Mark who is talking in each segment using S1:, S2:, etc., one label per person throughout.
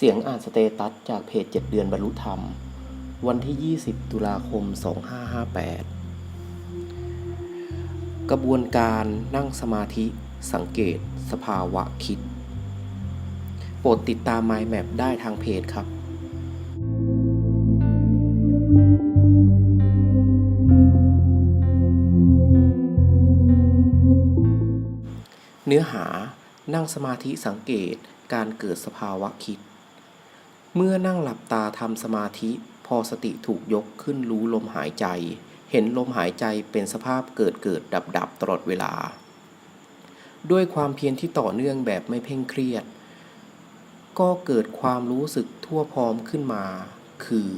S1: เสียงอ่านสเตตัสจากเพจ 7 เดือนบรรลุธรรม วันที่ 20 ตุลาคม 2558 กระบวนการนั่งสมาธิสังเกตสภาวะคิด โปรดติดตาม Mind Map ได้ทางเพจครับเนื้อหานั่งสมาธิสังเกตการเกิดสภาวะคิด เมื่อนั่งหลับตาทำสมาธิพอสติถูกยกขึ้นรู้ลมหายใจ เห็นลมหายใจเป็นสภาพเกิดเกิดดับดับตลอดเวลา ด้วยความเพียรที่ต่อเนื่องแบบไม่เพ่งเครียด ก็เกิดความรู้สึกทั่วพร้อมขึ้นมา คือ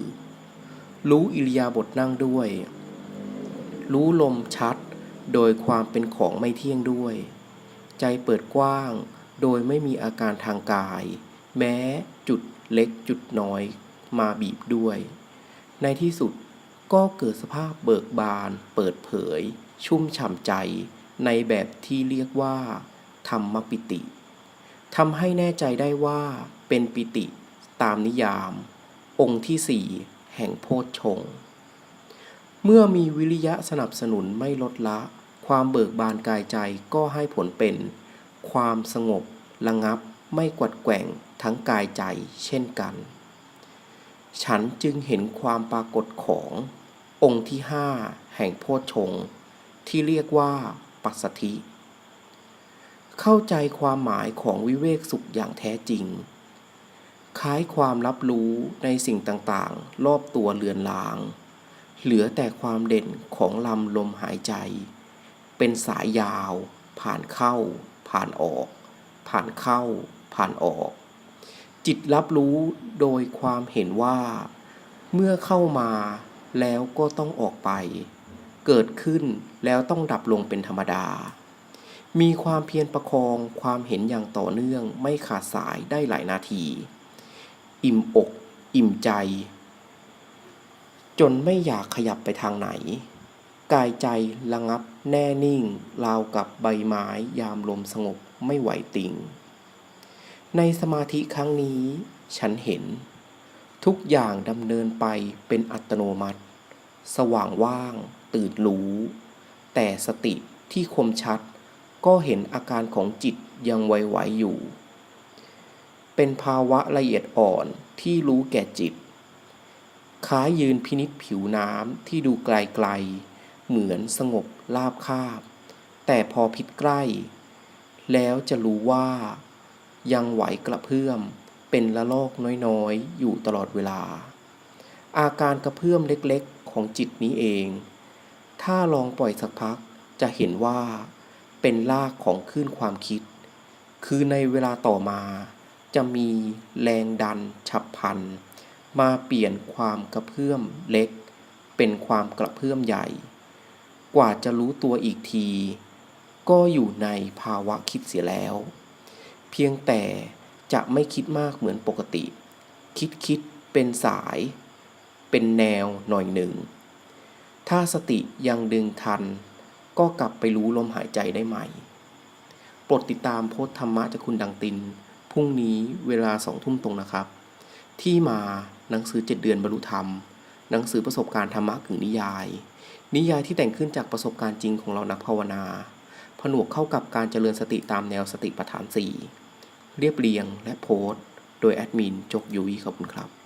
S1: รู้อิริยาบถนั่งด้วย รู้ลมชัด โดยความเป็นของไม่เที่ยงด้วย ใจเปิดกว้าง โดยไม่มีอาการทางกาย แม้จุด เล็กจุดน้อยมาบีบด้วย ในที่สุดก็เกิดสภาพเบิกบาน เปิดเผย ชุ่มฉ่ำใจ ในแบบที่เรียกว่า ธรรมปิติทำให้แน่ใจได้ว่าเป็นปิติตามนิยาม องค์ที่สี่แห่งโพชฌงเมื่อมีวิริยะสนับสนุนไม่ลดละ ความเบิกบานกายใจก็ให้ผลเป็น ความสงบระงับ ไม่กวัดแกว่งทั้งกายใจเช่นกัน ฉันจึงเห็นความปรากฏขององค์ที่ห้าแห่งโพชงที่เรียกว่าปัสสธิ เข้าใจความหมายของวิเวกสุขอย่างแท้จริง คล้ายความรับรู้ในสิ่งต่างๆ รอบตัวเลือนลาง เหลือแต่ความเด่นของลำลมหายใจ เป็นสายยาว ผ่านเข้า ผ่านออก ผ่านเข้า ผ่านออก จิตรับรู้โดยความเห็นว่า เมื่อเข้ามาแล้วก็ต้องออกไป เกิดขึ้นแล้วต้องดับลงเป็นธรรมดา มีความเพียรประคองความเห็นอย่างต่อเนื่องไม่ขาดสายได้หลายนาที อิ่มอก อิ่มใจ จนไม่อยากขยับไปทางไหน กายใจระงับแน่นิ่ง ราวกับใบไม้ยามลมสงบไม่ไหวติง ในสมาธิครั้งนี้ ฉันเห็น ทุกอย่างดำเนินไปเป็นอัตโนมัติ สว่างว่าง ตื่นรู้ แต่สติที่คมชัด ก็เห็นอาการของจิตยังไหวๆอยู่ เป็นภาวะละเอียดอ่อนที่รู้แก่จิตคล้ายยืนพินิษผิวน้ำที่ดูไกลๆ เหมือนสงบราบคาบ แต่พอพิดใกล้ แล้วจะรู้ว่า ยังไหวกระเพื่อม เป็นละลอกน้อยๆ อยู่ตลอดเวลา อาการกระเพื่อมเล็กๆของจิตนี้เอง ถ้าลองปล่อยสักพักจะเห็นว่า เป็นลากของคลื่นความคิด คือในเวลาต่อมา จะมีแรงดันฉับพลันมาเปลี่ยนความกระเพื่อมเล็ก เป็นความกระเพื่อมใหญ่ กว่าจะรู้ตัวอีกที ก็อยู่ในภาวะคิดเสียแล้ว เพียงแต่จะไม่คิดมากเหมือนปกติ คิดคิดเป็นสาย เป็นแนวหน่อยหนึ่ง ถ้าสติยังดึงทัน ก็กลับไปรู้ลมหายใจได้ใหม่โปรดติดตามโพสธรรมะจากคุณดังติน พรุ่งนี้เวลาสองทุ่มตรงนะครับ ที่มาหนังสือ7เดือนบรรลุธรรม หนังสือประสบการณ์ธรรมะกึ่งนิยาย นิยายที่แต่งขึ้นจากประสบการณ์จริงของเรานักภาวนา ผนวกเข้ากับการเจริญสติตามแนวสติปัฏฐาน 4 เรียบเรียงและโพสต์ โดยแอดมินจกยุ้ยขอบคุณครับ